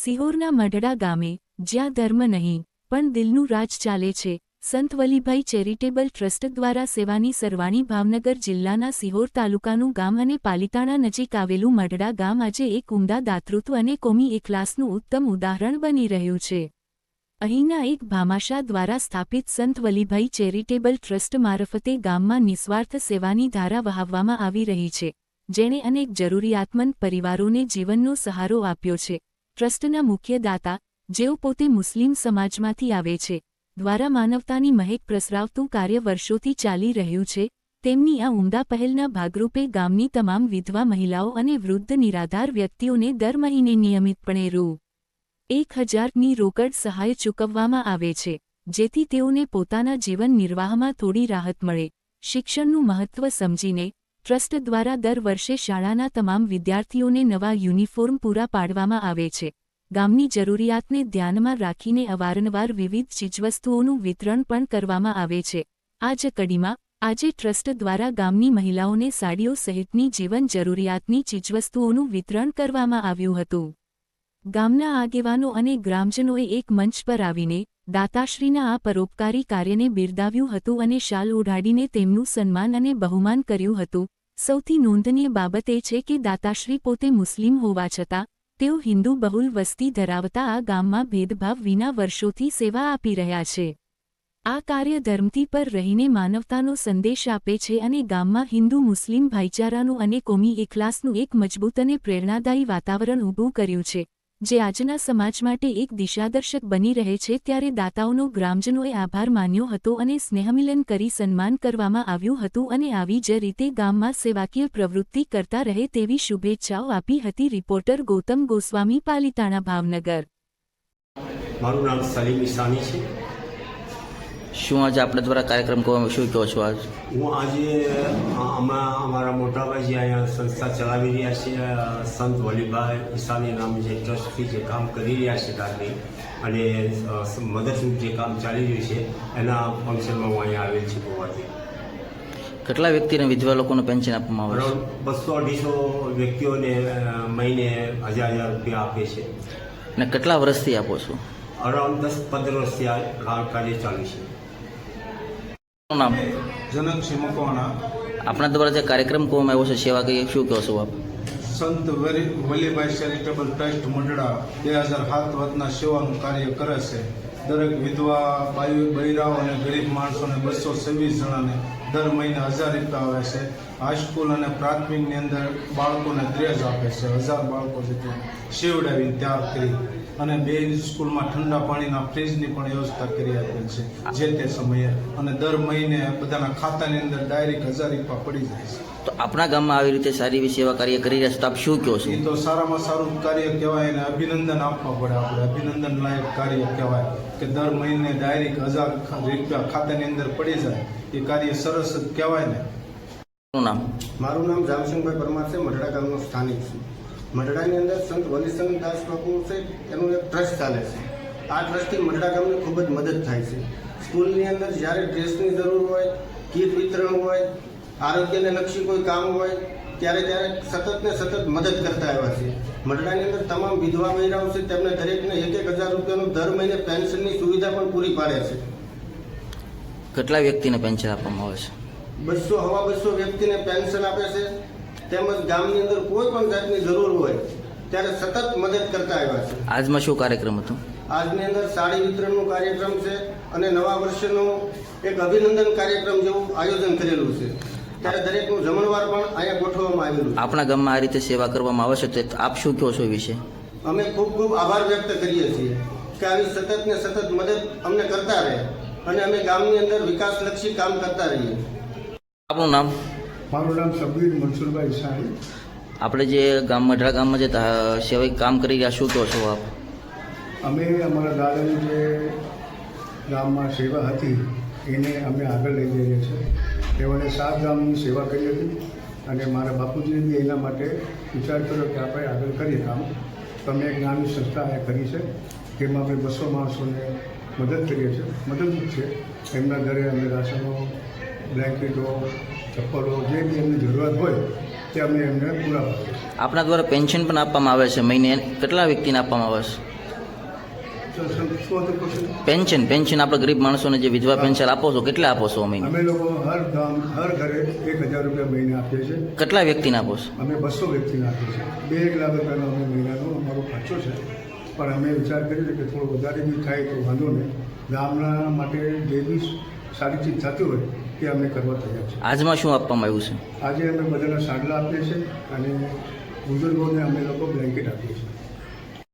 સિહોરના મઢડા ગામે જ્યાં ધર્મ નહીં, પણ દિલનું રાજ ચાલે છે, સંત વલીભાઈ ચેરિટેબલ ટ્રસ્ટ દ્વારા સેવાની સરવાણી ભાવનગર જિલ્લાના સિહોર તાલુકાનું ગામ અને પાલિતાણા નજીક આવેલું મઢડા ગામ આજે એક ઉમદા દાતૃત્વ અને કોમી એકલાસનું ઉત્તમ ઉદાહરણ બની રહ્યું છે. અહીંના એક ભામાશા દ્વારા સ્થાપિત સંત વલીભાઈ ચેરિટેબલ ટ્રસ્ટ મારફતે ગામમાં નિસ્વાર્થ સેવાની ધારા વહાવવામાં આવી રહી છે, જેણે અનેક જરૂરિયાતમંદ પરિવારોને જીવનનો સહારો આપ્યો છે. ટ્રસ્ટના મુખ્ય દાતા જેઓ પોતે મુસ્લિમ સમાજમાંથી આવે છે, દ્વારા માનવતાની મહેક પ્રસરાવતું કાર્ય વર્ષોથી ચાલી રહ્યું છે, તેમની આ ઉમદા પહેલના ભાગરૂપે ગામની તમામ વિધવા મહિલાઓ અને વૃદ્ધ નિરાધાર વ્યક્તિઓને દર મહિને નિયમિતપણે રૂ. એક હજારની રોકડ સહાય ચૂકવવામાં આવે છે, જેથી તેઓને પોતાના જીવન નિર્વાહમાં થોડી રાહત મળે. શિક્ષણનું મહત્વ સમજીને ટ્રસ્ટ દ્વારા દર વર્ષે શાળાના તમામ વિદ્યાર્થીઓને નવા યુનિફોર્મ પૂરા પાડવામાં આવે છે. ગામની જરૂરિયાતને ધ્યાનમાં રાખીને અવારનવાર વિવિધ ચીજવસ્તુઓનું વિતરણ પણ કરવામાં આવે છે. આ જ કડીમાં, આજે ટ્રસ્ટ દ્વારા ગામની મહિલાઓને સાડીઓ સહિતની જીવન જરૂરિયાતની ચીજવસ્તુઓનું વિતરણ કરવામાં આવ્યું હતું. ગામના આગેવાનો અને ગ્રામજનોએ એક મંચ પર આવીને દાતાશ્રીના આ પરોપકારી કાર્યને બિરદાવ્યું હતું અને શાલ ઓઢાડીને તેમનું સન્માન અને બહુમાન કર્યું હતું. સૌથી નોંધનીય બાબત એ છે કે દાતાશ્રી પોતે મુસ્લિમ હોવા છતાં, તેઓ હિન્દુ બહુલ વસ્તી ધરાવતા આ ગામમાં ભેદભાવ વિના વર્ષોથી સેવા આપી રહ્યા છે. આ કાર્ય ધર્મથી પર રહીને માનવતાનો સંદેશ આપે છે અને ગામમાં હિન્દુ મુસ્લિમ ભાઈચારાનું અને કોમી એકલાસનું એક મજબૂત અને પ્રેરણાદાયી વાતાવરણ ઊભું કર્યું છે. જે આજના સમાજ માટે એક દિશાદર્શક બની રહે છે ત્યારે દાતાઓનો ગ્રામજનોએ આભાર માન્યો હતો અને સ્નેહમિલન કરી સન્માન કરવામાં આવ્યું હતું અને આવી જ રીતે ગામમાં સેવાકીય પ્રવૃત્તિ કરતા રહે તેવી શુભેચ્છાઓ આપી હતી રિપોર્ટર ગૌતમ ગોસ્વામી પાલિતાણા ભાવનગર. મારું નામ સલીમ ઈસાની છે. શું આજે આપણા દ્વારા કાર્યક્રમ કરવામાં શું કહો છો આજ? હું આજે આમાં અમારા મોટાભાઈ જે અહીંયા સંસ્થા ચલાવી રહ્યા છે સંત વલીભાઈ ઈસાની નામ જે ટ્રસ્ટથી જે કામ કરી રહ્યા છે કારની અને મદદરૂપ જે કામ ચાલી રહ્યું છે એના ફંક્શનમાં હું અહીંયા આવેલ છું ગોવાથી કેટલા વ્યક્તિને વિધવા લોકોને પેન્શન આપવામાં આવે છે? બસો અઢીસો વ્યક્તિઓને મહિને હજાર હજાર રૂપિયા આપે છે. અને કેટલા વર્ષથી આપો છો? અરાઉન્ડ દસ પંદર વર્ષથી આ કાર્ય ચાલુ છે. નામ? જનક સિમકોણા આપણા દ્વારા જે કાર્યક્રમ કરવામાં આવ્યો છે સેવા કહીએ શું કહો છો આપ? સંત વરી- વલીભાઈ ચેરિટેબલ ટ્રસ્ટ મંડળા બે હજાર સાત વર્ષના સેવાનું કાર્ય કરે છે. દરેક વિધવા બાયુ બૈરાઓ અને ગરીબ માણસોને બસો છવ્વીસ જણાને દર મહિને હજાર રૂપિયા આવે છે. હાઈસ્કૂલ અને પ્રાથમિકની અંદર બાળકોને દ્રેજ આપે છે. હજાર બાળકો જેટલા શેવડાવીને તૈયાર કરી અને બે સ્કૂલમાં ઠંડા પાણીના ફ્રીજની પણ વ્યવસ્થા કરી આપેલ છે જે તે સમયે. અને દર મહિને બધાના ખાતાની અંદર ડાયરેક્ટ હજાર રૂપિયા પડી જાય છે. તો આપણા ગામમાં આવી રીતે સારી એવી સેવા કાર્ય કરી રહ્યા છો તો આપ શું કહો છો? એ તો સારામાં સારું કાર્ય કહેવાય અને અભિનંદન આપવા પડે આપણે. અભિનંદન લાયક કાર્ય કહેવાય કે દર મહિને ડાયરેક્ટ હજાર રૂપિયા ખાતાની અંદર પડી જાય. એ કાર્ય સરસ કહેવાય ને. નામ? મારું નામ જામસિંહભાઈ પરમાર છે મઢડા ગામનો સ્થાનિક છું. મઢડાની અંદર સંત વલીસંગ દાસ બાપુ છે એનું એક ટ્રસ્ટ ચાલે છે. આ ટ્રસ્ટથી મઢડા ગામને ખૂબ જ મદદ થાય છે. સ્કૂલની અંદર જ્યારે ડ્રેસની જરૂર હોય કીટ વિતરણ હોય આરોગ્યને લક્ષી કોઈ કામ હોય ત્યારે ત્યારે સતત ને સતત મદદ કરતા આવ્યા છે. મઢડાની અંદર તમામ વિધવા મહિલાઓ છે તેમને દરેકને એક એક હજાર રૂપિયાનું દર મહિને પેન્શનની સુવિધા પણ પૂરી પાડે છે. કેટલા વ્યક્તિને પેન્શન આપવામાં આવે છે? બસો હવા બસો વ્યક્તિને પેન્શન આપે છે. તેમજ ગામની અંદર કોઈ પણ જાતની જરૂર હોય ત્યારે સતત મદદ કરતા આવ્યા છે. આજમાં શું કાર્યક્રમ હતો? આજની અંદર સાડી વિતરણનો કાર્યક્રમ છે અને નવા વર્ષનું એક અભિનંદન કાર્યક્રમ જેવું આયોજન કરેલું છે. ત્યારે દરેકનું જમણવાર પણ અહીંયા ગોઠવવામાં આવેલું આપણા ગામમાં આ રીતે સેવા કરવામાં આવે છે તો આપ શું કહો છો એ વિશે? અમે ખૂબ ખૂબ આભાર વ્યક્ત કરીએ છીએ કે આવી સતત ને સતત મદદ અમને કરતા રહે અને અમે ગામની અંદર વિકાસલક્ષી કામ કરતા રહીએ. આપણું નામ? મારું નામ સબીર મનસુરભાઈ શાહી આપણે જે ગામ મઢડા ગામમાં જે સેવાય કામ કરી રહ્યા શું કહો છો આપ? અમે અમારા દાદાની જે ગામમાં સેવા હતી એને અમે આગળ લઈ જઈએ છીએ. તેઓને સાત ગામની સેવા કરી હતી અને મારા બાપુજીએ બી એના માટે વિચાર કર્યો કે આપણે આગળ કરીએ કામ. તો અમે એક નાની સંસ્થા એ કરી છે તેમાં અમે બસો માણસોને મદદ કરીએ છીએ. મદદરૂપ છે. એમના ઘરે અમે રાશનો બ્લેન્કેટો ચપ્પલો જે બી એમની જરૂરિયાત હોય તે અમે એમને પૂરા પાડીએ આપણા દ્વારા પેન્શન પણ આપવામાં આવે છે? મહિને કેટલા વ્યક્તિને આપવામાં આવે છે? પેન્શન પેન્શન આપણે ગરીબ માણસોને જે વિધવા પેન્શન આપો છો કેટલા આપો છો મહિને? અમે લોકો હર ગામ હર ઘરે એક હજાર રૂપિયા મહિને આપીએ છીએ. કેટલા વ્યક્તિને આપો છો? અમે બસો વ્યક્તિને આપીએ છીએ. બે એક લાખ રૂપિયાનો અમે મહિનાનો અમારો ખર્ચો છે. પણ અમે વિચાર કર્યો છે કે થોડો વધારે બી થાય તો વાંધો નહીં. ગામના માટે જે બી સારી ચીજ થતી હોય તે અમે કરવા તૈયાર છે આજમાં શું આપવામાં આવ્યું છે? આજે અમે બધાને સાડલા આપીએ છીએ અને બુઝુર્ગોને અમે લોકો બ્લેન્કેટ આપીએ છીએ.